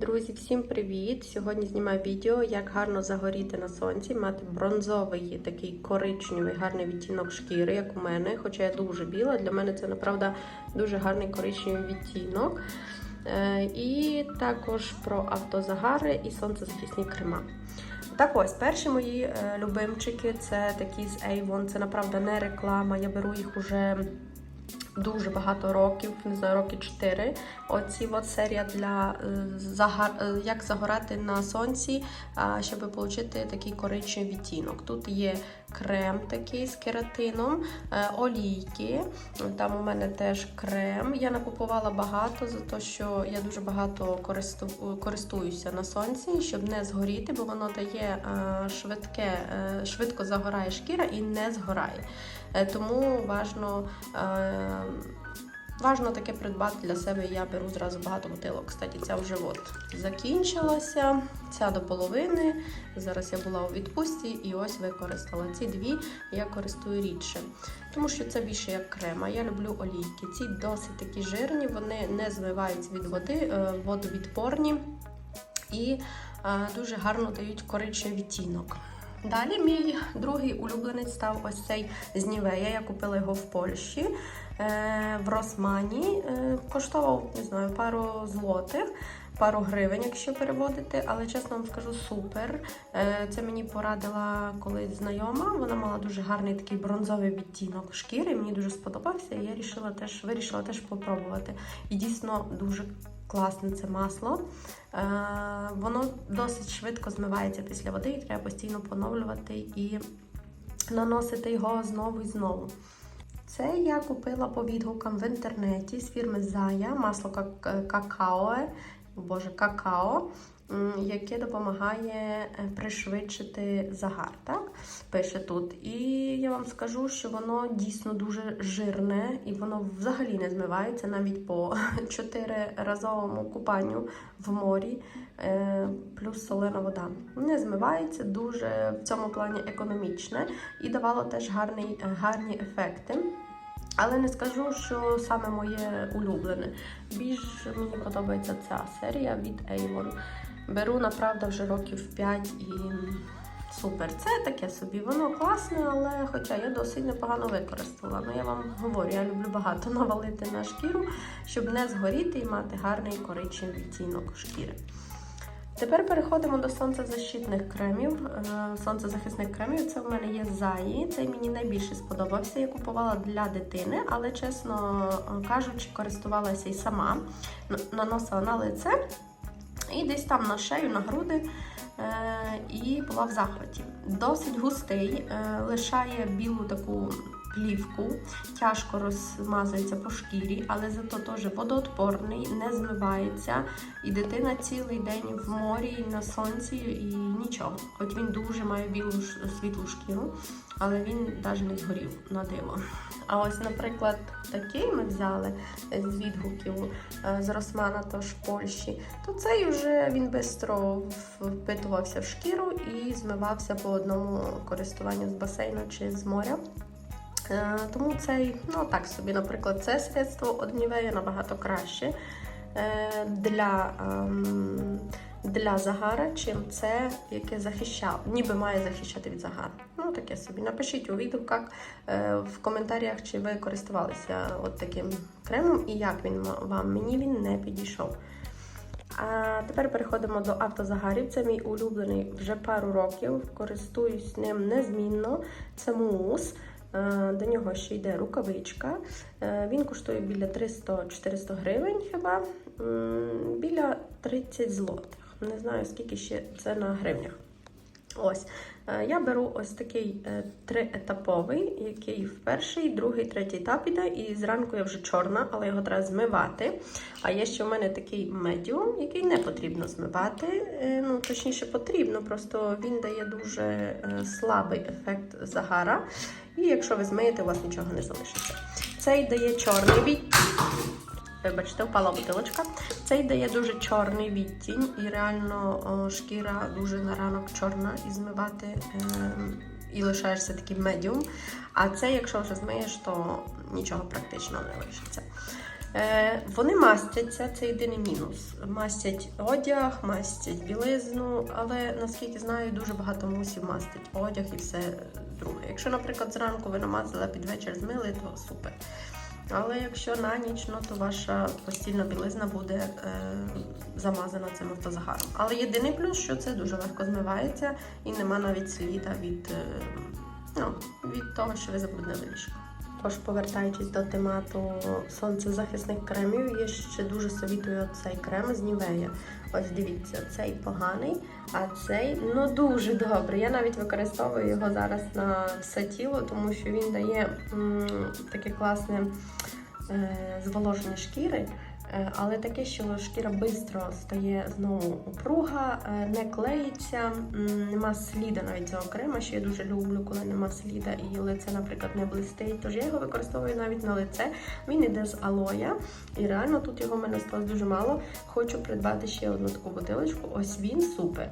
Друзі, всім привіт! Сьогодні знімаю відео, як гарно загоріти на сонці, мати бронзовий такий коричневий гарний відтінок шкіри, як у мене. Хоча я дуже біла, для мене це направда дуже гарний коричневий відтінок. Е, І також про автозагари і сонцезахисні крема. Так ось, перші мої е, любимчики це такі з Avon. Це направда не реклама. Я беру їх уже дуже багато років, не знаю, роки 4. Оці от серія для е, загар... е, як загорати на сонці, щоб отримати такий коричневий відтінок. Тут є крем такий з кератином, е, олійки. Там у мене теж крем. Я накупувала багато, за те, що я дуже багато користу... користуюся на сонці, щоб не згоріти, бо воно дає швидке, швидко загорає шкіра і не згорає. Е, Тому важно, е, важно таке придбати для себе. Я беру зразу багато бутилок. Кстати, ця вже от закінчилася. Ця до половини. Зараз я була у відпустці і ось використала. Ці дві я користую рідше, тому що це більше як крема. Я люблю олійки. Ці досить такі жирні, вони не змиваються від води, е, водовідпорні і дуже гарно дають коричневий відтінок. Далі мій другий улюбленець став ось цей з Нівея. Я купила його в Польщі е, в Росмані. Е, коштував не знаю, пару злотих, пару гривень, якщо переводити, але чесно вам скажу, супер. Е, це мені порадила колись знайома. Вона мала дуже гарний такий бронзовий відтінок шкіри. Мені дуже сподобався. І я вирішила теж, вирішила теж попробувати. І дійсно дуже класне це масло. Е, воно досить швидко змивається після води, і треба постійно поновлювати і наносити його знову і знову. Це я купила по відгукам в інтернеті з фірми Зая, масло какао, боже, какао, яке допомагає е, пришвидшити загар. Так? Пише тут. І я вам скажу, що воно дійсно дуже жирне і воно взагалі не змивається навіть по чотириразовому купанню в морі, е, плюс солена вода. Не змивається, дуже в цьому плані економічне і давало теж гарний, гарні ефекти. Але не скажу, що саме моє улюблене. Більш мені подобається ця серія від Avon. Беру, направда, вже років 5 і супер. Це таке собі. Воно класне, але хоча я досить непогано використала. Ну я вам говорю, я люблю багато навалити на шкіру, щоб не згоріти і мати гарний коричневий відтінок шкіри. Тепер переходимо до сонцезащитних кремів. Е, Сонцезахисних кремів це в мене є Заї. Цей мені найбільше сподобався. Я купувала для дитини, але, чесно е, кажучи, користувалася і сама. Наносила на лице і десь там на шею, на груди. е, І була в захваті. Досить густий, е, лишає білу таку плівку, тяжко розмазується по шкірі, але зато теж водоотпорний, не змивається. І дитина цілий день в морі, на сонці і нічого. Хоч він дуже має білу світлу шкіру, але він навіть не згорів на диво. А ось, наприклад, такий ми взяли з відгуків е, з Росмана, тож Польщі, то цей вже він швидко впитувався в шкіру і змивався по одному користуванню з басейну чи з моря. Е, Тому цей, ну так собі, наприклад, це средство од Нівея набагато краще е, для, ем, для загара, чим це, яке захищає, ніби має захищати від загару. Ну, таке собі. Напишіть у відгуках е, в коментарях, чи ви користувалися от таким кремом і як він вам. Мені він не підійшов. А тепер переходимо до автозагарів. Це мій улюблений вже пару років. Користуюсь ним незмінно. Це мус. Е, До нього ще йде рукавичка. Е, Він коштує біля 300-400 гривень хіба. Біля 30 злотих. Не знаю, скільки ще це на гривнях. Ось. Е, Я беру ось такий е, триетаповий, який в перший, другий, третій етап іде. І зранку я вже чорна, але його треба змивати. А є ще в мене такий медіум, який не потрібно змивати. Е, Ну, точніше, потрібно, просто він дає дуже слабий ефект загара. І якщо ви змиєте, у вас нічого не залишиться. Цей дає чорний відтінок. Вибачте, впала бутилочка. Цей дає дуже чорний відтінь, і реально о, шкіра дуже на ранок чорна і змивати. Е, і лишаєшся таким медіум. А це, якщо вже змиєш, то нічого практично не лишиться. Е, вони мастяться, це єдиний мінус. Мастять одяг, мастять білизну, але наскільки знаю, дуже багато мусів мастить одяг і все друге. Якщо, наприклад, зранку ви намазали, під вечір змили, то супер. Але якщо на ніч, ну, то ваша постільна білизна буде е, замазана цим автозагаром. Але єдиний плюс, що це дуже легко змивається і нема навіть сліда від, е, ну, від того, що ви забруднили ліжко. Тож, повертаючись до темату сонцезахисних кремів, я ще дуже совітую цей крем з Нівея. Ось дивіться, цей поганий, а цей ну дуже добрий. Я навіть використовую його зараз на все тіло, тому що він дає м, таке класне е, зволоження шкіри. Е, Але таке, що шкіра швидко стає знову упруга, е, не клеїться, нема сліда навіть за окремо, що я дуже люблю, коли нема сліда і лице, наприклад, не блистить. Тож я його використовую навіть на лице. Він іде з алоя, і реально тут його в мене сталося дуже мало. Хочу придбати ще одну таку бутилочку. Ось він супер.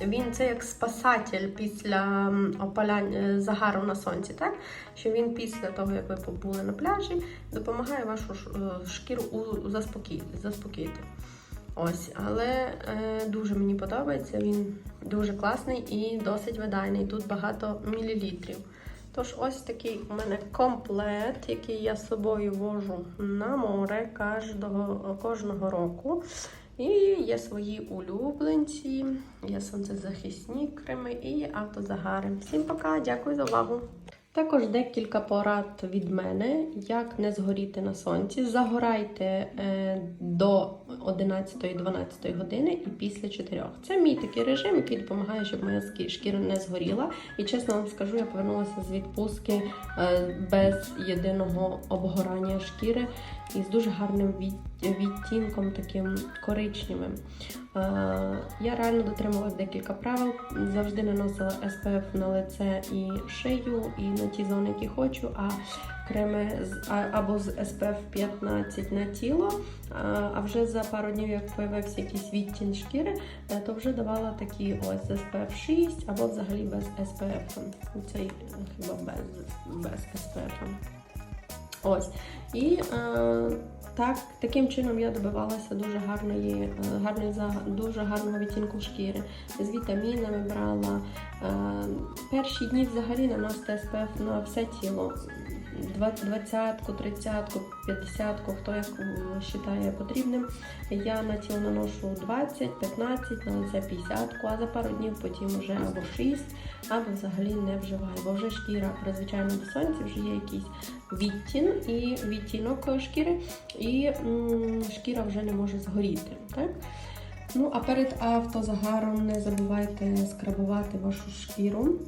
Він це як спасатель після опаляння е, загару на сонці, так? Що він після того, як ви побули на пляжі, допомагає вашу е, шкіру заспокоїти. заспокоїти. Ось, але е, дуже мені подобається. Він дуже класний і досить видайний. Тут багато мілілітрів. Тож, ось такий у мене комплект, який я з собою вожу на море кожного, кожного року. І є свої улюбленці, є сонцезахисні креми і автозагари. Всім пока, дякую за увагу. Також декілька порад від мене, як не згоріти на сонці. Загорайте е, до 11-12 години і після 4. Це мій такий режим, який допомагає, щоб моя шкіра не згоріла. І чесно вам скажу, я повернулася з відпустки е, без єдиного обгорання шкіри і з дуже гарним від- відтінком, таким коричневим. Е, Я реально дотримувалась декілька правил. Завжди наносила SPF на лице і шию, і на ті зони, які хочу. А креми або з SPF 15 на тіло. А а вже за пару днів, як появився якийсь відтін шкіри, е, то вже давала такі ось SPF 6 або взагалі без SPF. Цей е, хіба без, без SPF. Ось. І е, так, таким чином я добивалася дуже гарної, е, гарної дуже гарного відтінку шкіри. З вітамінами брала. Е, перші дні взагалі наносити СПФ на все тіло. 20-ку, 30-ку, 50-ку, хто як вважає потрібним. Я на тіло наношу 20, 15, на лице 50-ку, а за пару днів потім вже або 6, або взагалі не вживаю, бо вже шкіра призвичайно до сонця, вже є якийсь відтін і відтінок шкіри, і м, шкіра вже не може згоріти. Так? Ну, а перед автозагаром не забувайте скрабувати вашу шкіру.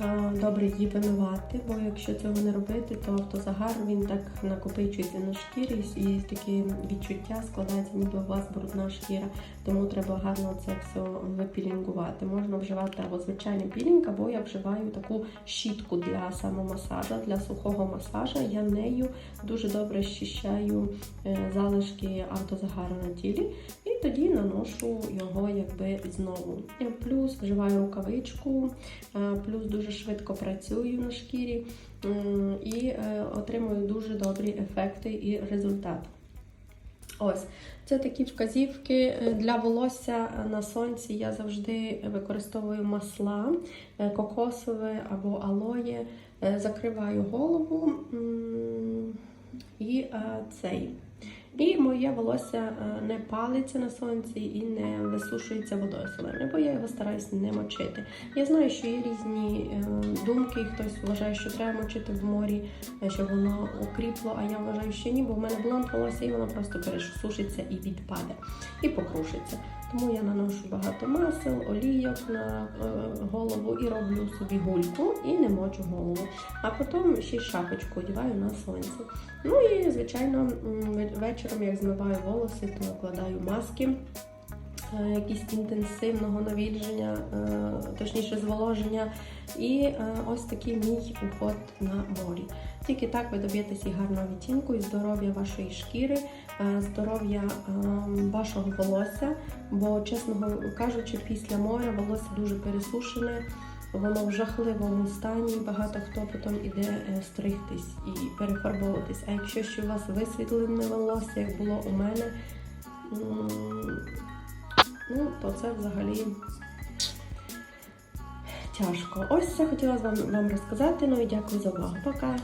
А, Добре її вимивати, бо якщо цього не робити, то автозагар він так накопичується на шкірі і таке відчуття складається, ніби у вас брудна шкіра. Тому треба гарно це все випілінгувати. Можна вживати або звичайний пілінг, або я вживаю таку щітку для самомасажа, для сухого масажа. Я нею дуже добре щищаю е, залишки автозагару на тілі. І тоді наношу його якби знову. Плюс вживаю рукавичку, е, плюс дуже швидко працюю на шкірі і е, отримую дуже добрі ефекти і результат. Ось, це такі вказівки е, для волосся на сонці. Я завжди використовую масла е, кокосове або алоє, закриваю голову і цей. І моє волосся е, не палиться на сонці і не висушується водою соленою, бо я його стараюся не мочити. Я знаю, що є різні е, думки, хтось вважає, що треба мочити в морі, е, щоб воно укріпло, а я вважаю, що ні, бо в мене блонд волосся і воно просто пересушиться і відпаде, і покрушиться. Тому я наношу багато масел, олійок на голову і роблю собі гульку і не мочу голову. А потім ще шапочку одягаю на сонці. Ну і, звичайно, м, вечором, як змиваю волоси, то накладаю маски. е, Якісь інтенсивного навільження, е, точніше зволоження, і е, ось такий мій уход на морі. Тільки так ви доб'єтеся гарного відтінку, і здоров'я вашої шкіри, здоров'я вашого волосся. Бо, чесно кажучи, після моря волосся дуже пересушене, воно в жахливому стані. Багато хто потім іде е, стригтись і перефарбовуватись. А якщо ще у вас висвітлене волосся, як було у мене, ну, то це взагалі тяжко. Ось це хотіла вам, вам розказати. Ну і дякую за увагу. Пока!